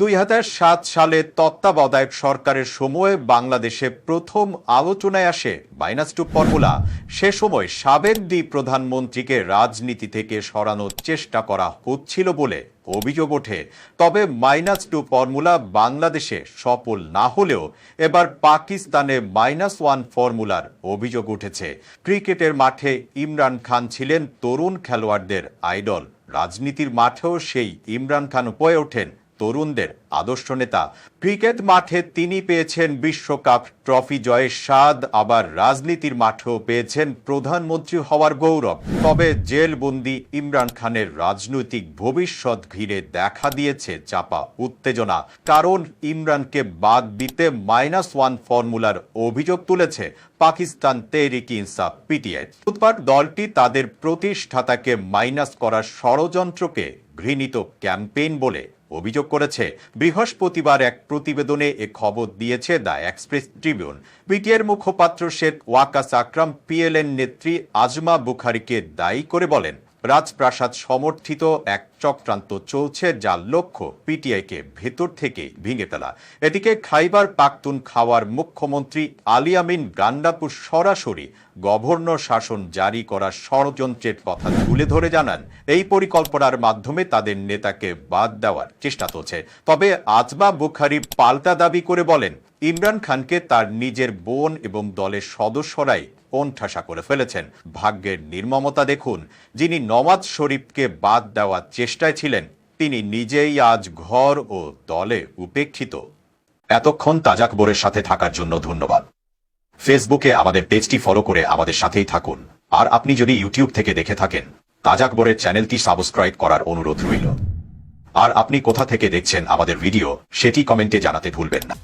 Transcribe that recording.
দুই হাজার সাত সালে তত্ত্বাবধায়ক সরকারের সময়ে বাংলাদেশে প্রথম আলোচনায় আসে মাইনাস টু ফর্মুলা সে সময় সাবেক দুই প্রধানমন্ত্রীকে রাজনীতি থেকে সরানোর চেষ্টা করা হচ্ছিল বলে অভিযোগ ওঠে। তবে মাইনাস টু ফর্মুলা বাংলাদেশে সফল না হলেও এবার পাকিস্তানে মাইনাস ওয়ান ফর্মুলার অভিযোগ উঠেছে। ক্রিকেটের মাঠে ইমরান খান ছিলেন তরুণ খেলোয়াড়দের আইডল। রাজনীতির মাঠেও সেই ইমরান খান হয়ে ওঠেন তরুণদের আদর্শ নেতা। ক্রিকেট মাঠে তিনি পেয়েছেন বিশ্বকাপ ট্রফি জয়ের স্বাদ, আবার রাজনীতির মাঠেও পেয়েছেন প্রধানমন্ত্রী হওয়ার গৌরব। তবে জেলবন্দি ইমরান খানের রাজনৈতিক ভবিষ্যৎ ঘিরে দেখা দিয়েছে চাপা উত্তেজনা। কারণ ইমরানকে বাদ দিতে মাইনাস ওয়ান ফর্মুলার অভিযোগ তুলেছে পাকিস্তান তেহরিক ইনসাফ পিটিআই। বুধবার দলটি তাদের প্রতিষ্ঠাতাকে মাইনাস করার ষড়যন্ত্রকে ঘৃণিত ক্যাম্পেইন বলে অভিযোগ করেছে, বৃহস্পতিবার এক প্রতিবেদনে এ খবর দিয়েছে দ্য এক্সপ্রেস ট্রিবিউন। বিটিআর মুখপাত্র শেখ ওয়াকাস আকরাম, পিএলএন নেত্রী আজমা বুখারিকে দায়ী করে বলেন রাজপ্রাসাদ সমর্থিত এক চক্রান্ত চলছে যার লক্ষ্য পিটিআইকে ভেতর থেকে ভেঙে ফেলা এদিকে খাইবার পাখতুন খাওয়ার মুখ্যমন্ত্রী আলিয়ামিন গান্ডাপুর সরাসরি গভর্নর শাসন জারি করার ষড়যন্ত্রের কথা তুলে ধরে জানান। এই পরিকল্পনার মাধ্যমে তাদের নেতাকে বাদ দেওয়ার চেষ্টা চলছে। তবে আজমা বুখারি পাল্টা দাবি করে বলেন ইমরান খানকে তার নিজের বোন এবং দলের সদস্যরাই কোণঠাসা করে ফেলেছেন। ভাগ্যের নির্মমতা দেখুন, যিনি নওয়াজ শরীফকে বাদ দেওয়ার চেষ্টায় ছিলেন, তিনি নিজেই আজ ঘর ও দলে উপেক্ষিত। এতক্ষণ তাজাকবরের সাথে থাকার জন্য ধন্যবাদ। ফেসবুকে আমাদের পেজটি ফলো করে আমাদের সাথেই থাকুন। আর আপনি যদি ইউটিউব থেকে দেখে থাকেন তাজাকবরের চ্যানেলটি সাবস্ক্রাইব করার অনুরোধ রইল। আর আপনি কোথা থেকে দেখছেন আমাদের ভিডিও, সেটি কমেন্টে জানাতে ভুলবেন না।